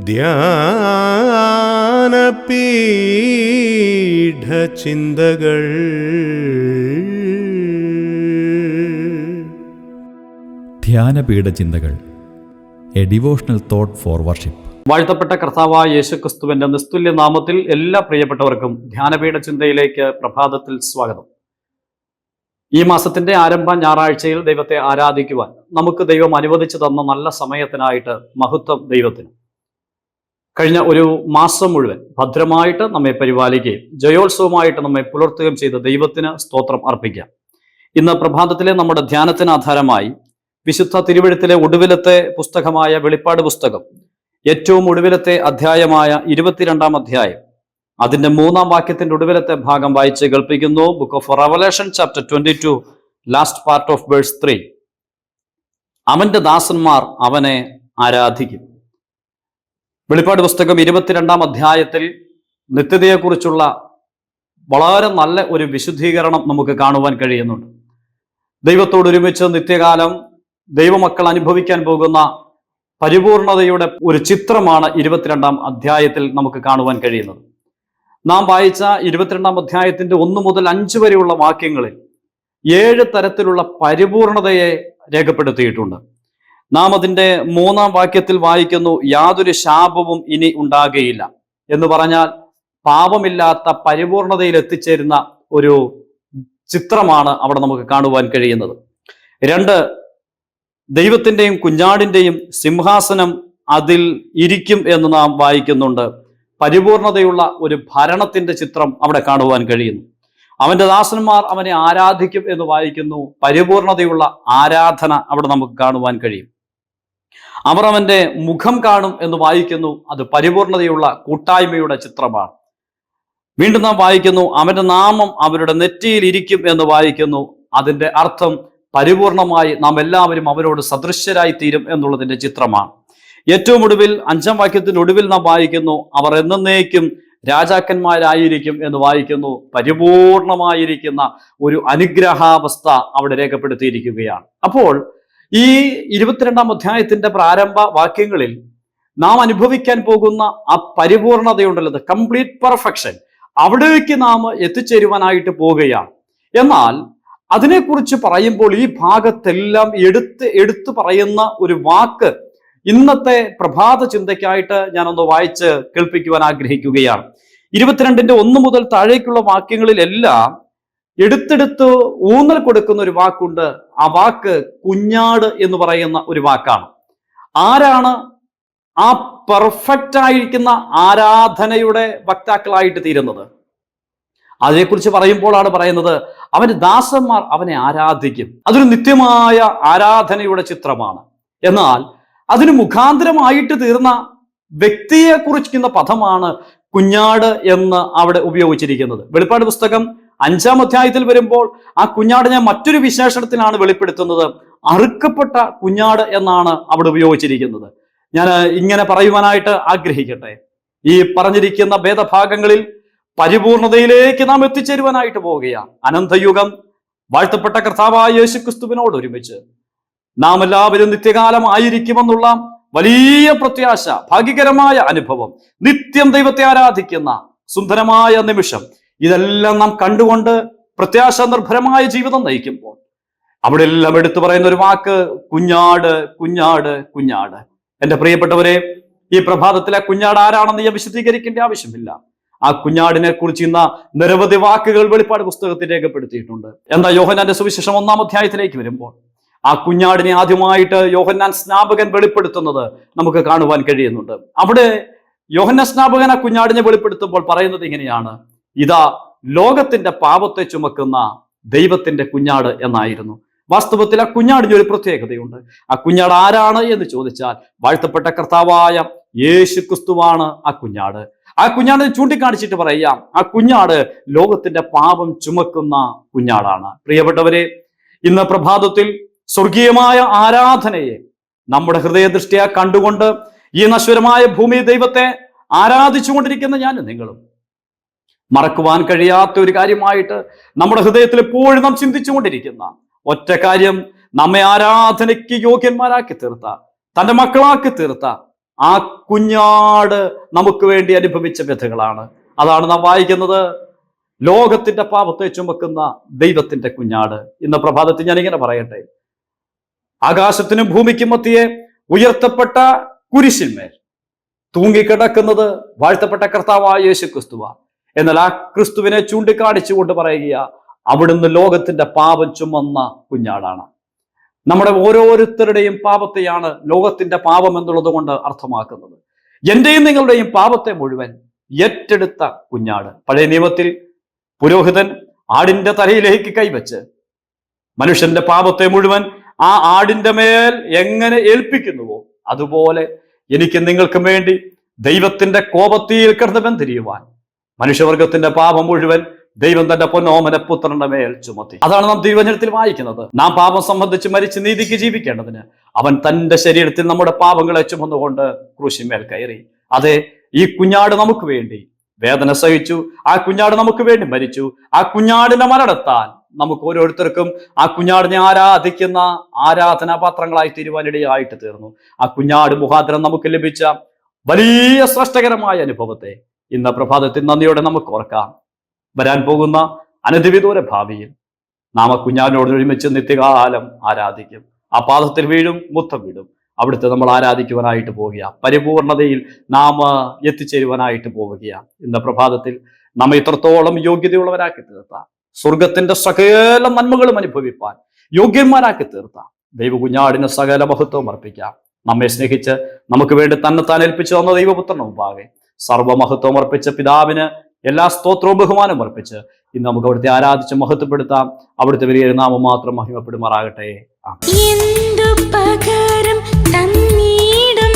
ധ്യാനപീഠചിന്തകൾ. ധ്യാനപീഠ ചിന്തകൾ a devotional thought for worship. വാഴ്ത്തപ്പെട്ട കർത്താവായ യേശുക്രിസ്തുവിന്റെ നിസ്തുല്യ നാമത്തിൽ എല്ലാ പ്രിയപ്പെട്ടവർക്കും ധ്യാനപീഠ ചിന്തയിലേക്ക് പ്രഭാതത്തിൽ സ്വാഗതം. ഈ മാസത്തിന്റെ ആരംഭ ഞായറാഴ്ചയിൽ ദൈവത്തെ ആരാധിക്കുവാൻ നമുക്ക് ദൈവം അനുവദിച്ചു തന്ന നല്ല സമയത്തിനായിട്ട് മഹത്വം ദൈവത്തിന്. കഴിഞ്ഞ ഒരു മാസം മുഴുവൻ ഭദ്രമായിട്ട് നമ്മെ പരിപാലിക്കുകയും ജയോത്സവമായിട്ട് നമ്മെ പുലർത്തുകയും ചെയ്ത ദൈവത്തിന് സ്തോത്രം അർപ്പിക്കാം. ഇന്ന് പ്രഭാതത്തിലെ നമ്മുടെ ധ്യാനത്തിന് ആധാരമായി വിശുദ്ധ തിരുവഴുത്തിലെ ഒടുവിലത്തെ പുസ്തകമായ വെളിപ്പാട് പുസ്തകം ഏറ്റവും ഒടുവിലത്തെ അധ്യായമായ ഇരുപത്തിരണ്ടാം അധ്യായം അതിന്റെ മൂന്നാം വാക്യത്തിന്റെ ഒടുവിലത്തെ ഭാഗം വായിച്ച് കേൾപ്പിക്കുന്നു. Book of Revelation chapter twenty two last part of verse three അവന്റെ ദാസന്മാർ അവനെ ആരാധിക്കും. വെളിപ്പാട് പുസ്തകം ഇരുപത്തിരണ്ടാം അധ്യായത്തിൽ നിത്യതയെക്കുറിച്ചുള്ള വളരെ നല്ല ഒരു വിശുദ്ധീകരണം നമുക്ക് കാണുവാൻ കഴിയുന്നുണ്ട്. ദൈവത്തോട് ഒരുമിച്ച് നിത്യകാലം ദൈവമക്കൾ അനുഭവിക്കാൻ പോകുന്ന പരിപൂർണതയുടെ ഒരു ചിത്രമാണ് ഇരുപത്തിരണ്ടാം അധ്യായത്തിൽ നമുക്ക് കാണുവാൻ കഴിയുന്നത്. നാം വായിച്ച ഇരുപത്തിരണ്ടാം അധ്യായത്തിന്റെ ഒന്ന് മുതൽ അഞ്ച് വരെയുള്ള വാക്യങ്ങളിൽ ഏഴ് തരത്തിലുള്ള പരിപൂർണതയെ രേഖപ്പെടുത്തിയിട്ടുണ്ട്. നാം അതിന്റെ മൂന്നാം വാക്യത്തിൽ വായിക്കുന്നു യാതൊരു ശാപവും ഇനി ഉണ്ടാകുകയില്ല എന്ന് പറഞ്ഞാൽ പാപമില്ലാത്ത പരിപൂർണതയിൽ എത്തിച്ചേരുന്ന ഒരു ചിത്രമാണ് അവിടെ നമുക്ക് കാണുവാൻ കഴിയുന്നത്. രണ്ട് ദൈവത്തിന്റെയും കുഞ്ഞാടിന്റെയും സിംഹാസനം അതിൽ ഇരിക്കും എന്ന് നാം വായിക്കുന്നുണ്ട്. പരിപൂർണതയുള്ള ഒരു ഭരണത്തിന്റെ ചിത്രം അവിടെ കാണുവാൻ കഴിയുന്നു. അവന്റെ ദാസന്മാർ അവനെ ആരാധിക്കും എന്ന് വായിക്കുന്നു. പരിപൂർണതയുള്ള ആരാധന അവിടെ നമുക്ക് കാണുവാൻ കഴിയും. അവർ അവന്റെ മുഖം കാണും എന്ന് വായിക്കുന്നു. അത് പരിപൂർണതയുള്ള കൂട്ടായ്മയുടെ ചിത്രമാണ്. വീണ്ടും നാം വായിക്കുന്നു അവന്റെ നാമം അവരുടെ നെറ്റിയിൽ ഇരിക്കും എന്ന് വായിക്കുന്നു. അതിന്റെ അർത്ഥം പരിപൂർണമായി നാം എല്ലാവരും അവരോട് സദൃശ്യരായി തീരും എന്നുള്ളതിന്റെ ചിത്രമാണ്. ഏറ്റവും ഒടുവിൽ അഞ്ചാം വാക്യത്തിന്റെ ഒടുവിൽ നാം വായിക്കുന്നു അവർ എന്നേക്കും രാജാക്കന്മാരായിരിക്കും എന്ന് വായിക്കുന്നു. പരിപൂർണമായിരിക്കുന്ന ഒരു അനുഗ്രഹാവസ്ഥ അവിടെ രേഖപ്പെടുത്തിയിരിക്കുകയാണ്. അപ്പോൾ ഈ ഇരുപത്തിരണ്ടാം അധ്യായത്തിന്റെ പ്രാരംഭ വാക്യങ്ങളിൽ നാം അനുഭവിക്കാൻ പോകുന്ന ആ പരിപൂർണതയുണ്ടല്ലോ കംപ്ലീറ്റ് പെർഫെക്ഷൻ അവിടേക്ക് നാം എത്തിച്ചേരുവാനായിട്ട് പോവുകയാണ്. എന്നാൽ അതിനെക്കുറിച്ച് പറയുമ്പോൾ ഈ ഭാഗത്തെല്ലാം എടുത്ത് എടുത്തു പറയുന്ന ഒരു വാക്ക് ഇന്നത്തെ പ്രഭാത ചിന്തയ്ക്കായിട്ട് ഞാനൊന്ന് വായിച്ച് കേൾപ്പിക്കുവാൻ ആഗ്രഹിക്കുകയാണ്. ഇരുപത്തിരണ്ടിന്റെ ഒന്ന് മുതൽ താഴേക്കുള്ള വാക്യങ്ങളിലെല്ലാം എടുത്തെടുത്ത് ഊന്നൽ കൊടുക്കുന്ന ഒരു വാക്കുണ്ട്. ആ വാക്ക് കുഞ്ഞാട് എന്ന് പറയുന്ന ഒരു വാക്കാണ്. ആരാണ് ആ പെർഫെക്റ്റ് ആയിരിക്കുന്ന ആരാധനയുടെ വക്താക്കളായിട്ട് തീരുന്നത്? അതിനെക്കുറിച്ച് പറയുമ്പോഴാണ് പറയുന്നത് അവന്റെ ദാസന്മാർ അവനെ ആരാധിക്കും. അതൊരു നിത്യമായ ആരാധനയുടെ ചിത്രമാണ്. എന്നാൽ അതിന് മുഖാന്തരമായിട്ട് തീർന്ന വ്യക്തിയെ കുറിക്കുന്ന പദമാണ് കുഞ്ഞാട് എന്ന് അവിടെ ഉപയോഗിച്ചിരിക്കുന്നത്. വെളിപ്പാട് പുസ്തകം അഞ്ചാം അധ്യായത്തിൽ വരുമ്പോൾ ആ കുഞ്ഞാടിനെ മറ്റൊരു വിശേഷണത്തിലാണ് വെളിപ്പെടുത്തുന്നത്. അറുക്കപ്പെട്ട കുഞ്ഞാട് എന്നാണ് അവിടെ ഉപയോഗിച്ചിരിക്കുന്നത്. ഞാൻ ഇങ്ങനെ പറയുവാനായിട്ട് ആഗ്രഹിക്കട്ടെ. ഈ പറഞ്ഞിരിക്കുന്ന ഭേദഭാഗങ്ങളിൽ പരിപൂർണതയിലേക്ക് നാം എത്തിച്ചേരുവാനായിട്ട് പോവുകയാണ്. അനന്തയുഗം വാഴ്ത്തപ്പെട്ട കർത്താവായ യേശു ക്രിസ്തുവിനോട് ഒരുമിച്ച് നാം എല്ലാവരും നിത്യകാലം ആയിരിക്കുമെന്നുള്ള വലിയ പ്രത്യാശ ഭാഗ്യകരമായ അനുഭവം നിത്യം ദൈവത്തെ ആരാധിക്കുന്ന സുന്ദരമായ നിമിഷം ഇതെല്ലാം നാം കണ്ടുകൊണ്ട് പ്രത്യാശ നിർഭരമായ ജീവിതം നയിക്കുമ്പോൾ അവിടെ എല്ലാം എടുത്തു പറയുന്ന ഒരു വാക്ക് കുഞ്ഞാട് കുഞ്ഞാട് കുഞ്ഞാട്. എന്റെ പ്രിയപ്പെട്ടവരെ ഈ പ്രഭാതത്തിലെ കുഞ്ഞാട് ആരാണെന്ന് ഞാൻ വിശദീകരിക്കേണ്ട ആവശ്യമില്ല. ആ കുഞ്ഞാടിനെ കുറിച്ച് ഇന്ന നിരവധി വാക്കുകൾ വെളിപ്പാട് പുസ്തകത്തിൽ രേഖപ്പെടുത്തിയിട്ടുണ്ട്. എന്താ യോഹനാന്റെ സുവിശേഷം ഒന്നാം അധ്യായത്തിലേക്ക് വരുമ്പോൾ? ആ കുഞ്ഞാടിനെ ആദ്യമായിട്ട് യോഹന്നാൻ സ്നാപകൻ വെളിപ്പെടുത്തുന്നത് നമുക്ക് കാണുവാൻ കഴിയുന്നുണ്ട്. അവിടെ യോഹന്ന സ്നാപകൻ ആ കുഞ്ഞാടിനെ വെളിപ്പെടുത്തുമ്പോൾ പറയുന്നത് ഇങ്ങനെയാണ്. ഇതാ ലോകത്തിന്റെ പാപത്തെ ചുമക്കുന്ന ദൈവത്തിന്റെ കുഞ്ഞാട് എന്നായിരുന്നു. വാസ്തവത്തിൽ ആ കുഞ്ഞാടിന് ഒരു പ്രത്യേകതയുണ്ട്. ആ കുഞ്ഞാട് ആരാണ് എന്ന് ചോദിച്ചാൽ വാഴ്ത്തപ്പെട്ട കർത്താവായ യേശു ക്രിസ്തുവാണ് ആ കുഞ്ഞാട്. ആ കുഞ്ഞാടിനെ ചൂണ്ടിക്കാണിച്ചിട്ട് പറയാം ആ കുഞ്ഞാട് ലോകത്തിന്റെ പാപം ചുമക്കുന്ന കുഞ്ഞാടാണ്. പ്രിയപ്പെട്ടവരെ ഇന്ന് പ്രഭാതത്തിൽ സ്വർഗീയമായ ആരാധനയെ നമ്മുടെ ഹൃദയ ദൃഷ്ടിയാ കണ്ടുകൊണ്ട് ഈ നശ്വരമായ ഭൂമി ദൈവത്തെ ആരാധിച്ചുകൊണ്ടിരിക്കുന്ന ഞാൻ നിങ്ങളും മറക്കുവാൻ കഴിയാത്ത ഒരു കാര്യമായിട്ട് നമ്മുടെ ഹൃദയത്തിൽ എപ്പോഴും നാം ചിന്തിച്ചുകൊണ്ടിരിക്കുന്ന ഒറ്റ കാര്യം നമ്മെ ആരാധനയ്ക്ക് യോഗ്യന്മാരാക്കി തീർത്ത തന്റെ മക്കളാക്കി തീർത്ത ആ കുഞ്ഞാട് നമുക്ക് വേണ്ടി അനുഭവിച്ച വ്യഥകളാണ്. അതാണ് നാം വായിക്കുന്നത്. ലോകത്തിന്റെ പാപത്തെ ചുമക്കുന്ന ദൈവത്തിന്റെ കുഞ്ഞാട്. ഇന്ന് പ്രഭാതത്തിൽ ഞാൻ ഇങ്ങനെ പറയട്ടെ. ആകാശത്തിനും ഭൂമിക്കും മത്തിയെ ഉയർത്തപ്പെട്ട കുരിശിന്മേൽ തൂങ്ങിക്കിടക്കുന്നത് വാഴ്ത്തപ്പെട്ട കർത്താവായ യേശു ക്രിസ്തുവ എന്നാൽ ആ ക്രിസ്തുവിനെ ചൂണ്ടിക്കാണിച്ചുകൊണ്ട് പറയുക അവിടുന്ന് ലോകത്തിന്റെ പാപം ചുമന്ന കുഞ്ഞാടാണ്. നമ്മുടെ ഓരോരുത്തരുടെയും പാപത്തെയാണ് ലോകത്തിന്റെ പാപം എന്നുള്ളത് കൊണ്ട് അർത്ഥമാക്കുന്നത്. എന്റെയും നിങ്ങളുടെയും പാപത്തെ മുഴുവൻ ഏറ്റെടുത്ത കുഞ്ഞാട്. പഴയ നിയമത്തിൽ പുരോഹിതൻ ആടിന്റെ തലയിലേക്ക് കൈവച്ച് മനുഷ്യന്റെ പാപത്തെ മുഴുവൻ ആ ആടിന്റെ മേൽ എങ്ങനെ ഏൽപ്പിക്കുന്നുവോ അതുപോലെ എനിക്ക് നിങ്ങൾക്കും വേണ്ടി ദൈവത്തിന്റെ കോപത്തിയിൽ കിടന്ന് ബന്ധിരിയുവാൻ മനുഷ്യവർഗത്തിന്റെ പാപം മുഴുവൻ ദൈവം തന്റെ പൊന്നോമന പുത്രന്റെ മേൽ ചുമത്തി. അതാണ് നാം ദൈവജനത്തിൽ വായിക്കുന്നത്. നാം പാപം സംബന്ധിച്ച് മരിച്ച് നീതിക്ക് ജീവിക്കേണ്ടതിന് അവൻ തന്റെ ശരീരത്തിൽ നമ്മുടെ പാപങ്ങളെ ചുമന്നുകൊണ്ട് ക്രൂശിമേൽ കയറി. അതെ ഈ കുഞ്ഞാട് നമുക്ക് വേണ്ടി വേദന സഹിച്ചു ആ കുഞ്ഞാട് നമുക്ക് വേണ്ടി മരിച്ചു ആ കുഞ്ഞാടിനെ മരണത്താൽ നമുക്ക് ഓരോരുത്തർക്കും ആ കുഞ്ഞാടിനെ ആരാധിക്കുന്ന ആരാധനാപാത്രങ്ങളായി തീരുവാനിടയായിട്ട് തീർന്നു. ആ കുഞ്ഞാട് മുഖാന്തരം നമുക്ക് ലഭിച്ച വലിയ സൃഷ്ടകരമായ അനുഭവത്തെ ഇന്ന് പ്രഭാതത്തിൽ നന്ദിയോടെ നമുക്ക് ഓർക്കാം. വരാൻ പോകുന്ന അനധിവിദൂര ഭാവിയിൽ നാം കുഞ്ഞാനോട് ഒരുമിച്ച് നിത്യകാലം ആരാധിക്കും. ആ പാദത്തിൽ വീഴും മുത്തം വീഴും. അവിടുത്തെ നമ്മൾ ആരാധിക്കുവാനായിട്ട് പോവുക പരിപൂർണതയിൽ നാം എത്തിച്ചേരുവാനായിട്ട് പോവുക ഇന്ന് പ്രഭാതത്തിൽ നമ്മെ ഇത്രത്തോളം യോഗ്യതയുള്ളവരാക്കി തീർത്ത. സ്വർഗത്തിന്റെ സകല നന്മകളും അനുഭവിപ്പാൻ യോഗ്യന്മാരാക്കി തീർത്ത. ദൈവ കുഞ്ഞാടിന് സകല മഹത്വം അർപ്പിക്കാം. നമ്മെ സ്നേഹിച്ച് നമുക്ക് വേണ്ടി തന്നെത്താൻ ഏൽപ്പിച്ചു തന്ന ദൈവപുത്രനും മുമ്പാകെ സർവമഹത്വം അർപ്പിച്ച പിതാവിന് എല്ലാ സ്തോത്രവും ബഹുമാനവും അർപ്പിച്ച് ഇന്ന് നമുക്ക് അവിടുത്തെ ആരാധിച്ച് മഹത്വപ്പെടുത്താം അവിടുത്തെ വലിയ നാമം മാത്രം മഹിമപ്പെടുമാറാകട്ടെ. എന്തു പകരം തന്നീടും